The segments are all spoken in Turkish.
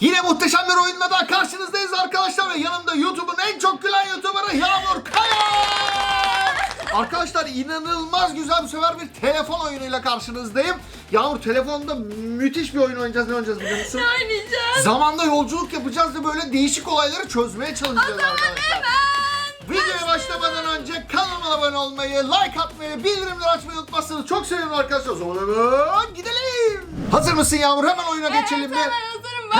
Yine muhteşem bir oyunla daha karşınızdayız arkadaşlar ve yanımda YouTube'un en çok gülen YouTuber'ı Yağmur Kaya. Arkadaşlar inanılmaz güzel bu sefer bir telefon oyunuyla karşınızdayım. Yağmur telefonda müthiş bir oyun oynayacağız. Ne oynayacağız biliyor musun? Oynayacağız. Zamanda yolculuk yapacağız ve böyle değişik olayları çözmeye çalışacağız arkadaşlar. Videoya başlamadan önce kanalıma abone olmayı, like atmayı, bildirimleri açmayı unutmazsanız çok sevinirim arkadaşlar. O zaman hemen gidelim. Hazır mısın Yağmur? Hemen oyuna geçelim mi? Evet hemen.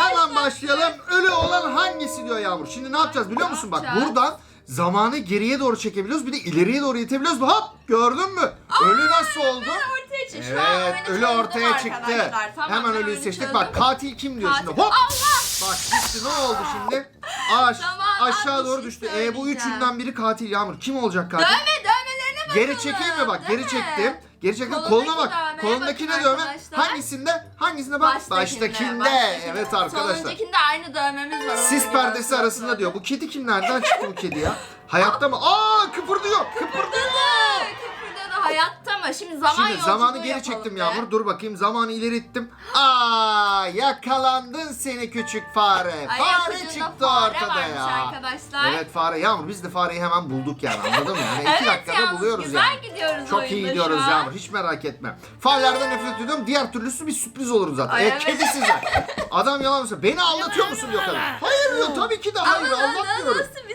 Hemen Başla. başlayalım. Ölü olan hangisi diyor Yağmur. Şimdi ne yapacağız biliyor musun? Bak yapacağız? buradan zamanı geriye doğru çekebiliyoruz. Bir de ileriye doğru itebiliyoruz. Hop gördün mü? Ölü nasıl oldu? Ortaya çıktı. Şu an Evet oyunu ölü çözdüm ortaya çıktı. arkadaşlar. Tamam, Hemen ben ölüyü oyunu seçtik. çözdüm. Bak katil kim diyor şimdi. Hop. Allah! Bak gitti ne oldu şimdi? Aş, Tamam, aşağı abi, doğru bir şey düştü. E bu söyleyeceğim. üçünden biri katil Yağmur. Kim olacak katil? Dövme dövmelerine bakalım. Geri çekeyim mi bak? Geri çektim. Geri çektim. Kolundaki Koluna bak. Dövmeye Kolundakine bakın dövme. arkadaşlar. Hangisinde? Hangisinde bak? Baştakinde. Evet arkadaşlar. Sonuncakinde aynı dövmemiz var. Sis perdesi arasında diyor. Bu kedi kim nereden çıktı bu kedi ya? Hayatta mı? Aa kıpırdıyor. Kıpır. Mı? Şimdi zaman Şimdi zamanı geri yapalım çektim be. Yağmur. Dur bakayım zamanı ileri ittim. Aa yakalandın seni küçük fare. Ay, Fare çıktı fare ortada varmış ya. arkadaşlar. Evet fare Yağmur biz de fareyi hemen bulduk yani anladın mı? Yani iki dakikada yalnız buluyoruz güzel yani. gidiyoruz Çok oyunda iyi şu gidiyoruz an. Yağmur hiç merak etme. Farelerden nefret ediyorum diğer türlüsü bir sürpriz olur zaten. Ay, e, evet. kedi size. Adam yalan mı söylüyor? Beni aldatıyor musun diyor kadın. Hayır diyor tabii ki de hayır Ama na- aldatmıyorum. nasıl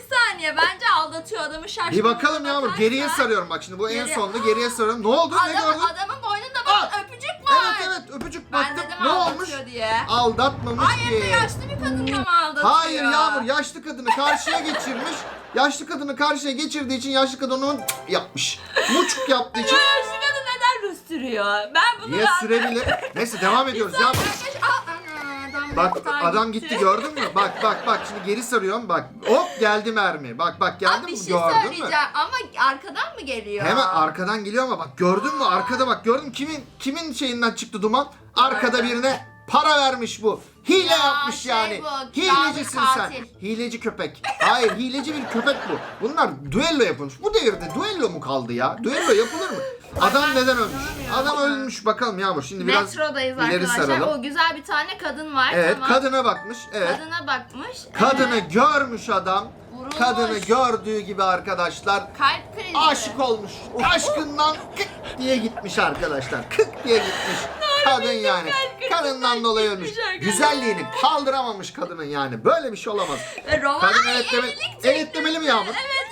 saniye? Bence aldatıyor adamı şaşkın. Bir bakalım Yağmur geriye sarıyorum bak şimdi bu en Geriye- sonunda geriye sarıyorum. Ne oldu ne Adam, gördün? adamın boynunda Aa! bak öpücük var. Evet evet öpücük Ben baktım. dedim Ne olmuş? aldatıyor diye. Aldatmamış Hayır ki. de yaşlı bir kadınla mı aldatıyor? Hayır Yağmur yaşlı kadını karşıya geçirmiş. Yaşlı kadını karşıya geçirdiği için yaşlı kadın onu yapmış. Muçuk yaptığı için Yaşlı kadın neden Rus sürüyor? Ben bunu niye sürebilir? Neyse devam ediyoruz Yağmur. Arkadaş, aa, ana, adam Bak yoktan adam gitti gördün mü? Bak bak bak şimdi geri sarıyorum bak. Hop geldi mermi. Bak bak geldi Abi bir mi? şey Gördün mü? söyleyeceğim ama arkadan mı geliyor? Hemen arkadan geliyor ama bak gördün mü arkada bak gördün mü? kimin kimin şeyinden çıktı duman? Arkada birine para vermiş bu. Hile Ya, yapmış şey yani. bu, Hilecisin sen. katil. Hileci köpek. Hayır hileci bir köpek bu. Bunlar düello yapılmış. Bu devirde düello mu kaldı ya? Düello yapılır mı? Adam ben neden ölmüş? inanamıyorum Adam ölmüş bakalım Yağmur. Şimdi biraz Metrodayız ileri arkadaşlar. saralım. O güzel bir tane kadın var. Evet tamam. kadına bakmış. Evet. Kadına bakmış. Kadını Evet. görmüş adam. Vurulmuş. Kadını gördüğü gibi arkadaşlar Kalp krizi. aşık olmuş. Aşkından kık diye gitmiş arkadaşlar. Kık diye gitmiş. Kadın yani. Kadından dolayı ölmüş. Güzelliğini kaldıramamış kadının yani. Böyle bir şey olamaz. Ve roman Kadın evet deme- evet demeli mi Yağmur? Evet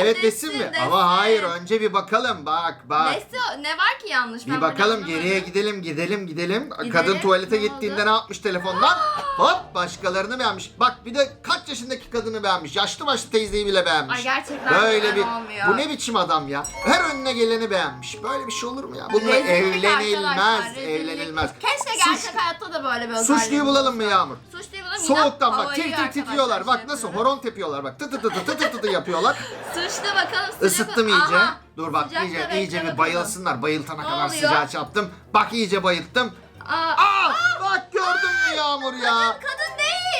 evet desin mi? desin. Ama hayır önce bir bakalım. Bak bak. Nesi? Ne var ki yanlış? Ben Bir bunu bakalım anlamadım. geriye gidelim gidelim gidelim. Kadın tuvalete ne gittiğinde oldu? ne yapmış telefondan? Hop başkalarını beğenmiş. Bak bir de kaç yaşındaki kadını beğenmiş. Yaşlı başlı teyzeyi bile beğenmiş. Ay gerçekten Böyle bir olmuyor. bu ne biçim adam ya? Her önüne geleni beğenmiş. Böyle bir şey olur mu ya? Bununla Rezillik evlenilmez, arkadaşlar, rezillik. evlenilmez. Keşke Suç- gerçek hayatta da böyle bir özelliğimiz Suçluyu bulalım mı Yağmur? Bulalım. Soğuktan bak tir tir titriyorlar. Bak nasıl şey yapıyorum. horon tepiyorlar bak. Tı tı tı tı tı tı tı tı yapıyorlar. Suçlu bakalım sıcak. Isıttım iyice. Aha, Dur bak iyice iyice bir bakalım. bayılsınlar. Bayıltana Ne kadar oluyor? sıcağı çarptım. Bak iyice bayılttım. Aa, Aa, bak gördün mü Yağmur ya? kadın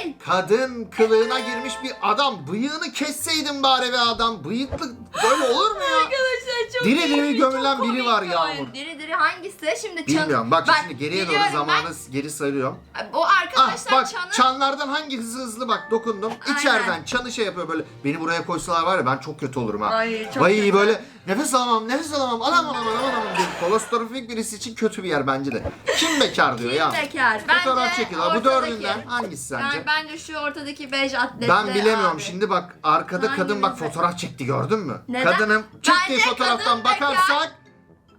değil. Kadın kılığına girmiş bir adam. Bıyığını kesseydin bari be adam. Bıyıklı böyle olur mu ya? Arkadaşlar çok Diri diri iyi, gömülen çok biri komik var bir Yağmur. Diri diri hangisi? Şimdi çan... Bilmiyorum. Bak, şimdi geriye doğru biliyorum zamanı geri sarıyorum. Ben, o Ah arkadaşlar bak çanı... çanlardan hangi hızlı hızlı bak dokundum. Aynen. İçeriden çanı şey yapıyor böyle. Beni buraya koysalar var ya ben çok kötü olurum ha. Ay, çok Vay kötü. böyle nefes alamam nefes alamam alamam alamam alamam diye. Kolostrofik birisi için kötü bir yer bence de. Kim bekar diyor ya. Bekar. Fotoğraf Bence çekiyorlar. Bu ortadaki. dördünden hangisi sence? Yani bence şu ortadaki bej atletli Ben bilemiyorum abi. şimdi bak arkada kadın bak Hangimizi? fotoğraf çekti gördün mü? Neden? Kadının çektiği Bence fotoğraftan kadın bekar. bakarsak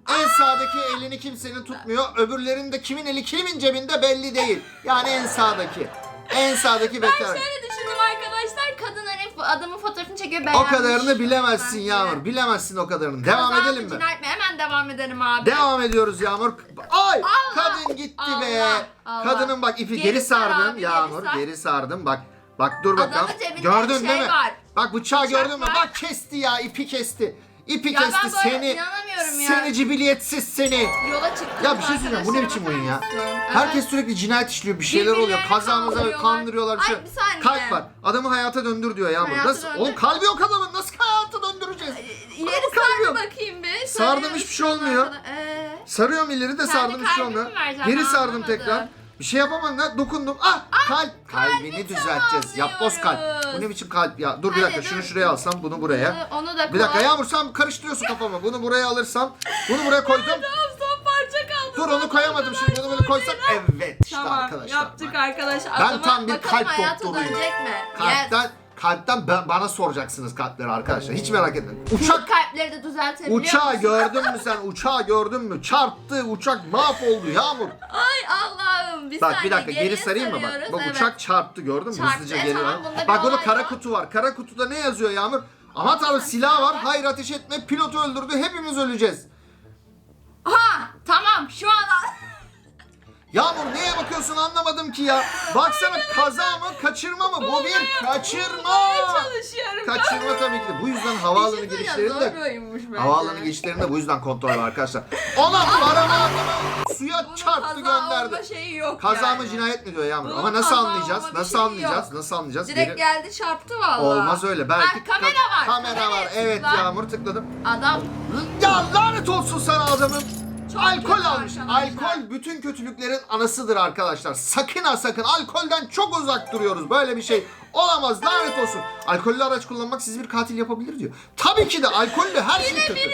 en sağdaki elini kimsenin tutmuyor. Öbürlerinde kimin eli kimin cebinde belli değil. Yani en sağdaki. En sağdaki bekar. şöyle adamın fotoğrafını çekiyor O beğenmiş. kadarını bilemezsin. Yağmur. Bilemezsin o kadarını. Devam Kaza mı, edelim mi? cinayet mi? Hemen devam edelim abi. Devam ediyoruz Yağmur. Ay Allah, kadın gitti be. Allah, Allah. Kadının bak ipi Geri geri, sar sardım abi, Yağmur. geri Geri, sar. sardım bak. Bak dur bakalım. Adamın cebinde Gördün şey değil mi? var. Bak bıçağı Bıçak gördün mü? var. Bak kesti ya ipi kesti. İpi Ya kesti seni. inanamıyorum ya. Seni cibiliyetsiz seni. Yola çıktım. Ya bir şey söyleyeceğim bu ne biçim oyun ya? Herkes sürekli cinayet işliyor bir şeyler oluyor. Kazamıza kandırıyorlar. bir şey. Ay, bir saniye. Kalp var. Adamı hayata döndür diyor Yağmur. Hayata Nasıl? döndür. Oğlum kalbi yok adamın. Nasıl hayata döndüreceğiz? İleri sardı bakayım bir. Sardım, hiçbir şey olmuyor. Ee, Sarıyorum ileri de sardım hiçbir şey olmuyor. Geri sardım tekrar. Bir şey yapamam lan dokundum. Ah kalp. Kalbini düzelteceğiz. Yapboz kalp. Bu ne biçim kalp ya? Dur bir Hadi, dakika şunu dur. şuraya alsam bunu buraya. Bunu- Onu da koy. Bir dakika Yağmur sen karıştırıyorsun kafamı. Bunu buraya alırsam. Bunu buraya koydum. Tamam son parça kaldı. Dur onu koyamadım şimdi. Bunu böyle koysam. Evet işte Tamam arkadaşlar. yaptık arkadaşlar. Ben Adama tam bir bakalım kalp hayata doktoruyum. dönecek mi? Yes. Kalpten kalpten ben, bana soracaksınız kalpleri arkadaşlar. Hiç merak etmeyin. Uçak kalpleri de düzeltebiliyor Uçağı musun? gördün mü sen? Uçağı gördün mü? Çarptı, uçak mahvoldu Yağmur. Ay Allah'ım bir Bak saniye bir dakika geri geriye sarayım mı bak? sarıyoruz, Bak evet. uçak çarptı gördün mü? Çarptı, Hızlıca e, geri tamam, ver. bunda bir Bak burada olay kara yok. kutu var. Kara kutuda ne yazıyor Yağmur? Aman tanrım silah var. Hayır ateş etme. Pilotu öldürdü. Hepimiz öleceğiz. Ha tamam şu an Yağmur neye bakıyorsun anlamadım ki ya. Baksana kaza mı kaçırma mı? Bu bir kaçırma. bulmaya çalışıyorum. Kaçırma tabii ki de. Bu yüzden havaalanı şey girişlerinde bence. Havaalanı girişlerinde bu yüzden kontrol var arkadaşlar. Ona arama adamı suya Bunun çarptı kaza gönderdi. olma şeyi yok Kaza yani. mı cinayet mi diyor Yağmur? Bunun Ama nasıl kaza anlayacağız? olma bir Nasıl şeyi anlayacağız? yok. Nasıl anlayacağız? Direkt Geri- geldi çarptı valla. Olmaz öyle. Belki Ha, kamera var. Kamera Kameraya var. Evet tıkla. Yağmur tıkladım. Adam Ya lanet olsun sana adamım. Çok alkol almış. Alkol bütün kötülüklerin anasıdır arkadaşlar. Sakın ha sakın. Alkolden çok uzak duruyoruz. Böyle bir şey olamaz. Lanet olsun. Alkollü araç kullanmak sizi bir katil yapabilir diyor. Tabii ki de alkollü her şey yine kötü. birisi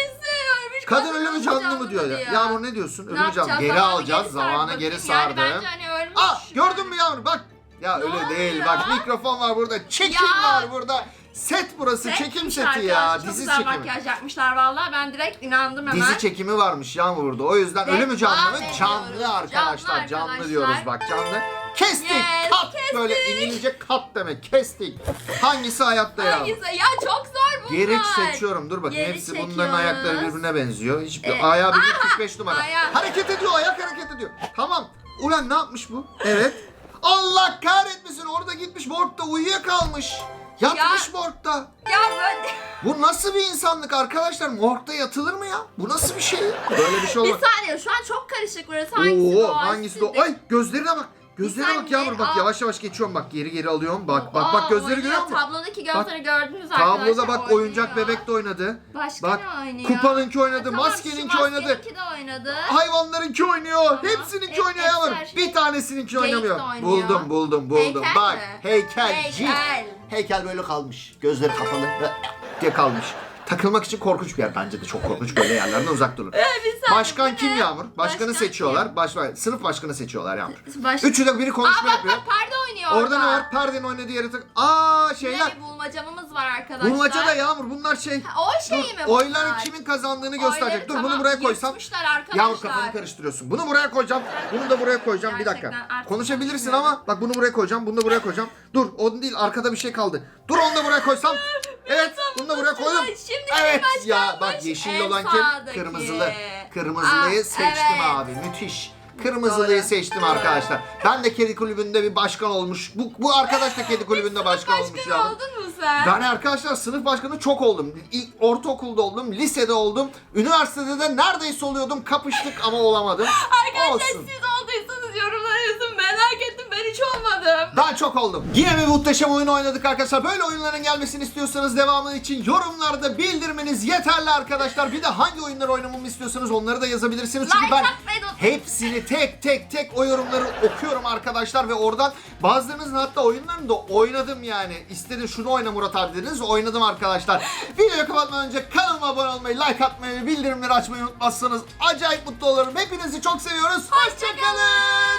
ölmüş. Kadın ölü mü canlı mı diyor ya. Yağmur ne diyorsun? Ölü mü canlı? Geri alacağız. Zamanı geri sardım. Yani bence hani ölmüş. Ah gördün mü Yağmur bak. Ya öyle oluyor? değil bak mikrofon var burada. Çekim Ya. var burada. Set burası. Set çekimmiş seti ya. Çok Dizi güzel çekimi. makyaj yapmışlar valla. Ben direkt inandım hemen. Dizi çekimi varmış Yağmur burada. O yüzden ölü mü canlı mı? Devam Canlı ediyoruz. arkadaşlar. Canlı Canlı, arkadaşlar. diyoruz bak canlı. Kestik. Yes, kat kestik. böyle İngilizce kat demek. Kestik. Hangisi hayatta ya? Hangisi? Ya çok zor bunlar. Geri seçiyorum. Dur bak Geri hepsi bunların çekiyoruz. ayakları birbirine benziyor. Hiçbir Ee, ayağı birbirine 45 numara. ayağı. Hareket ediyor, ayak hareket ediyor. Tamam. Ulan ne yapmış bu? Evet. Allah kahretmesin orada gitmiş morgda uyuyakalmış. Yatmış morgda. Ya böyle... Bu nasıl bir insanlık arkadaşlar? Morgda yatılır mı ya? Bu nasıl bir şey? Böyle bir şey bir olmaz. saniye şu an çok karışık burası. Hangisi Oo, doğal, hangisi de? Ay gözlerine bak. Gözlerine Bir bak Yağmur bak yavaş yavaş geçiyorum bak geri geri alıyorum. Bak bak bak gözleri görüyor musun? Tablodaki gözleri gördünüz arkadaşlar. Tabloda bak oyuncak bebek de oynadı. Başka Bak ne oynuyor? kupanınki oynadı, Tamam, maskeninki şu oynadı. maskeninki de oynadı. Hayvanlarınki oynuyor. Tamam. Hepsininki Hep- oynuyor şey. Bir tanesininki oynamıyor. Buldum buldum buldum. Heykel bak mi? heykelci. Heykel. Heykel böyle kalmış. Gözleri kapalı diye kalmış. Takılmak için korkunç bir yer. Bence de çok korkunç. Böyle yerlerden uzak durun. Başkan kim? Yağmur? Başkanı Başkan seçiyorlar. Başkan, sınıf başkanı seçiyorlar Yağmur. Baş... Üçü de biri Aa konuşma bak yapıyor. bak perde oynuyor Orada ne var? Perdenin oynadığı yere tak. Aa şeyler. bir bulmacamız var arkadaşlar. Bulmaca da Yağmur bunlar şey. Ha, O şey mi oyların bunlar? kimin kazandığını Oyları gösterecek. Dur tamam, bunu buraya koysam. arkadaşlar. Yağmur kafanı karıştırıyorsun. Bunu buraya koyacağım. Bunu da buraya koyacağım. bir dakika. Gerçekten artık Konuşabilirsin konuşmuyorum. ama bak bunu buraya koyacağım. Bunu da buraya koyacağım. Dur o değil arkada bir şey kaldı. Dur onu da buraya koysam. Evet bunu da buraya koydum. Şimdi Evet ya bak yeşilli en olan kim? Kırmızılı. Kırmızılıyı Ah, seçtim evet. abi. Müthiş. Kırmızılıyı Doğru. seçtim arkadaşlar. Ben de kedi kulübünde bir başkan olmuş. Bu, bu arkadaş da kedi kulübünde başkan olmuş ya. oldun mu sen? Ben arkadaşlar sınıf başkanı çok oldum. İlk ortaokulda oldum, lisede oldum. Üniversitede de neredeyse oluyordum. Kapıştık ama olamadım. Arkadaşlar Olsun. siz Ben çok oldum. Yine bir muhteşem oyun oynadık arkadaşlar. Böyle oyunların gelmesini istiyorsanız devamı için yorumlarda bildirmeniz yeterli arkadaşlar. Bir de hangi oyunları oynamamı istiyorsanız onları da yazabilirsiniz. Çünkü ben hepsini tek tek tek o yorumları okuyorum arkadaşlar ve oradan bazılarınızın hatta oyunlarını da oynadım yani. İstedin şunu oyna Murat abi dediniz oynadım arkadaşlar. Videoyu kapatmadan önce kanalıma abone olmayı, like atmayı ve bildirimleri açmayı unutmazsanız acayip mutlu olurum. Hepinizi çok seviyoruz. Hoşçakalın.